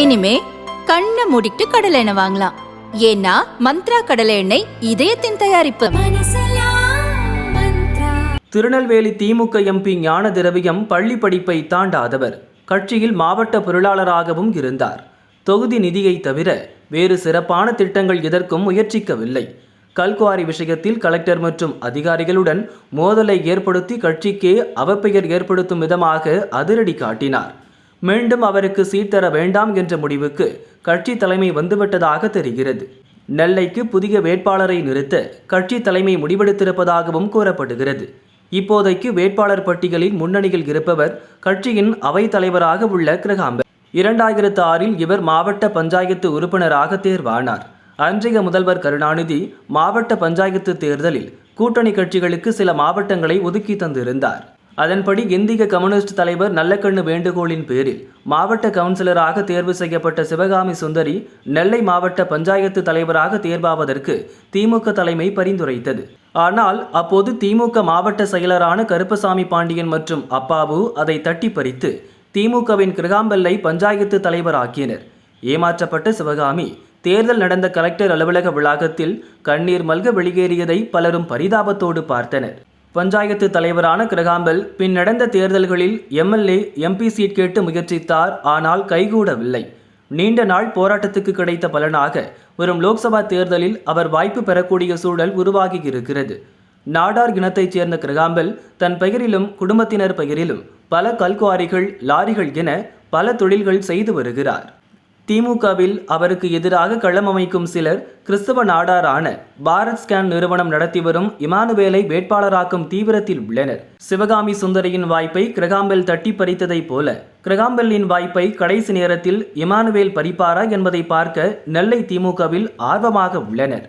இனிமே கண்ணை மூடிட்டு கடலை எண்ணெய் வாங்கலாம். ஏன்னா மந்த்ரா கடலை எண்ணெய் இதயத்தின் தயாரிப்பு. திருநெல்வேலி திமுக எம்பி ஞான திரவியம் பள்ளி படிப்பை தாண்டாதவர். கட்சியில் மாவட்ட பொருளாளராகவும் இருந்தார். தொகுதி நிதியை தவிர வேறு சிறப்பான திட்டங்கள் எதற்கும் முயற்சிக்கவில்லை. கல்குவாரி விஷயத்தில் கலெக்டர் மற்றும் அதிகாரிகளுடன் மோதலை ஏற்படுத்தி கட்சிக்கே அவப்பெயர் ஏற்படுத்தும் விதமாக அதிரடி காட்டினார். மீண்டும் அவருக்கு சீட் தர வேண்டாம் என்ற முடிவுக்கு கட்சி தலைமை வந்துவிட்டதாக தெரிகிறது. நெல்லைக்கு புதிய வேட்பாளரை நிறுத்த கட்சி தலைமை முடிவெடுத்திருப்பதாகவும் கூறப்படுகிறது. இப்போதைக்கு வேட்பாளர் பட்டியலில் முன்னணியில் இருப்பவர் கட்சியின் அவைத் தலைவராக உள்ள கிரகாம்பர். இரண்டாயிரத்து ஆறில் இவர் மாவட்ட பஞ்சாயத்து உறுப்பினராக தேர்வானார். அன்றைய முதல்வர் கருணாநிதி மாவட்ட பஞ்சாயத்து தேர்தலில் கூட்டணி கட்சிகளுக்கு சில மாவட்டங்களை ஒதுக்கி தந்திருந்தார். அதன்படி இந்திய கம்யூனிஸ்ட் தலைவர் நல்லக்கண்ணு வேண்டுகோளின் பேரில் மாவட்ட கவுன்சிலராக தேர்வு செய்யப்பட்ட சிவகாமி சுந்தரி நெல்லை மாவட்ட பஞ்சாயத்து தலைவராக தேர்வாவதற்கு திமுக தலைமை பரிந்துரைத்தது. ஆனால் அப்போது திமுக மாவட்ட செயலரான கருப்பசாமி பாண்டியன் மற்றும் அப்பாவு அதை தட்டி பறித்து திமுகவின் கிருகாம்பெல்லை பஞ்சாயத்து தலைவராக்கினர். ஏமாற்றப்பட்ட சிவகாமி தேர்தல் நடந்த கலெக்டர் அலுவலக வளாகத்தில் கண்ணீர் மல்க வெளியேறியதை பலரும் பரிதாபத்தோடு பார்த்தனர். பஞ்சாயத்து தலைவரான கிரகாம்பல் பின் நடந்த தேர்தல்களில் எம்எல்ஏ எம்பி சீட் கேட்டு முயற்சித்தார் ஆனால் கைகூடவில்லை. நீண்ட நாள் போராட்டத்துக்கு கிடைத்த பலனாக வரும் லோக்சபா தேர்தலில் அவர் வாய்ப்பு பெறக்கூடிய சூழல் உருவாகி இருக்கிறது நாடார் இனத்தைச் சேர்ந்த கிரகாம்பல் தன் பெயரிலும் குடும்பத்தினர் பெயரிலும் பல கல்குவாரிகள் லாரிகள் என பல தொழில்கள் செய்து வருகிறார். திமுகவில் அவருக்கு எதிராக களம் அமைக்கும் சிலர் கிறிஸ்தவ நாடாரான பாரத் ஸ்கேன் நிறுவனம் நடத்தி வரும் இமானுவேலை வேட்பாளராக்கும் தீவிரத்தில் உள்ளனர். சிவகாமி சுந்தரியின் வாய்ப்பை கிரகாம்பெல் தட்டி பறித்ததைப் போல கிரகாம்பெல்லின் வாய்ப்பை கடைசி நேரத்தில் இமானுவேல் பறிப்பாரா என்பதை பார்க்க நெல்லை திமுகவில் ஆர்வமாக உள்ளனர்.